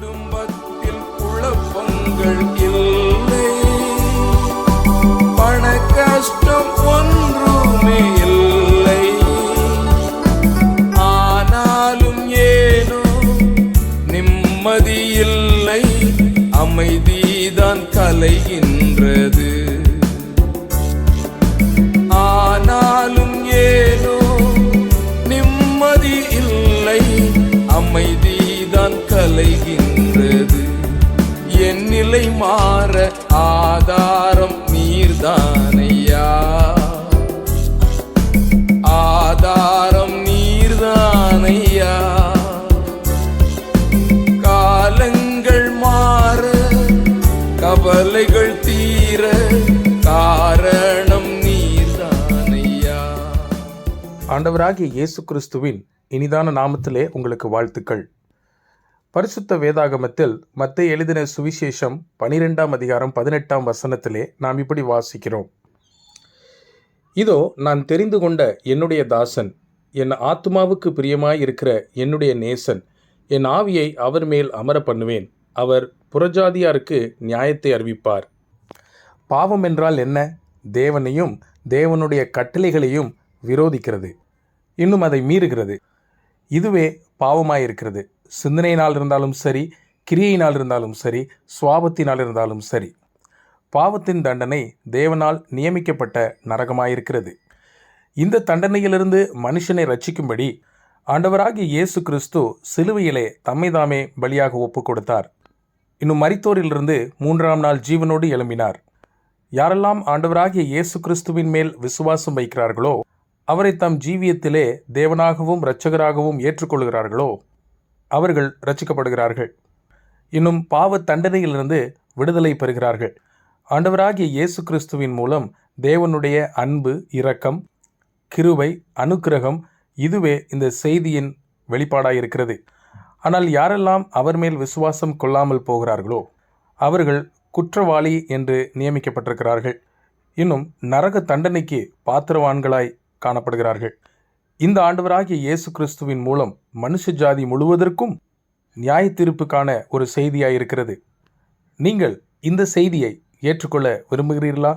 குடும்பத்தில் குழப்பங்கள் இல்லை. பண கஷ்டம் ஒன்றுமே இல்லை. ஆனாலும் ஏனோ நிம்மதி இல்லை. அமைதிதான் கலைகின்றது. ஆனாலும் ஏனோ நிம்மதி இல்லை. அமைதிதான் கலைகின்றது மாற ஆதாரம் நீர்தானையா? ஆதாரம் நீர்தானையா? காலங்கள் மாற கவலைகள் தீர காரணம் நீர்தானையா? ஆண்டவராகிய இயேசு கிறிஸ்துவின் இனிதான நாமத்திலே உங்களுக்கு வாழ்த்துக்கள். பரிசுத்த வேதாகமத்தில் மத்திய எழுதின சுவிசேஷம் பனிரெண்டாம் அதிகாரம் பதினெட்டாம் வசனத்திலே நாம் இப்படி வாசிக்கிறோம். இதோ நான் தெரிந்து கொண்ட என்னுடைய தாசன் என் ஆத்மாவுக்கு பிரியமாய் இருக்கிற என்னுடைய நேசன் என் ஆவியை அவர் மேல் அமர பண்ணுவேன். அவர் புறஜாதியாருக்கு நியாயத்தை அறிவிப்பார். பாவம் என்றால் என்ன? தேவனையும் தேவனுடைய கட்டளைகளையும் விரோதிக்கிறது. இன்னும் அதை மீறுகிறது. இதுவே பாவமாயிருக்கிறது. சிந்தனையினால் இருந்தாலும் சரி கிரியையினால் இருந்தாலும் சரி சுவாபத்தினால் இருந்தாலும் சரி. பாவத்தின் தண்டனை தேவனால் நியமிக்கப்பட்ட நரகமாயிருக்கிறது. இந்த தண்டனையிலிருந்து மனுஷனை ரட்சிக்கும்படி ஆண்டவராகிய இயேசு கிறிஸ்து சிலுவையிலே தம்மை தாமே பலியாக ஒப்பு கொடுத்தார் இன்னும் மரித்தோரிலிருந்து மூன்றாம் நாள் ஜீவனோடு எழும்பினார். யாரெல்லாம் ஆண்டவராகிய இயேசு கிறிஸ்துவின் மேல் விசுவாசம் வைக்கிறார்களோ அவரை தம் ஜீவியத்திலே தேவனாகவும் இரட்சகராகவும் ஏற்றுக்கொள்கிறார்களோ அவர்கள் ரட்சிக்கப்படுகிறார்கள் இன்னும் பாவ தண்டனையிலிருந்து விடுதலை பெறுகிறார்கள். ஆண்டவராகிய இயேசு கிறிஸ்துவின் மூலம் தேவனுடைய அன்பு இரக்கம் கிருவை அனுக்கிரகம் இதுவே இந்த செய்தியின் வெளிப்பாடாயிருக்கிறது. ஆனால் யாரெல்லாம் அவர் மேல் விசுவாசம் கொள்ளாமல் போகிறார்களோ அவர்கள் குற்றவாளி என்று நியமிக்கப்பட்டிருக்கிறார்கள். இன்னும் நரக தண்டனைக்கு பாத்திரவான்களாய் காணப்படுகிறார்கள். இந்த ஆண்டவராகிய இயேசு கிறிஸ்துவின் மூலம் மனுஷ ஜாதி முழுவதற்கும் நியாய தீர்ப்புக்கான ஒரு செய்தியாயிருக்கிறது. நீங்கள் இந்த செய்தியை ஏற்றுக்கொள்ள விரும்புகிறீர்களா?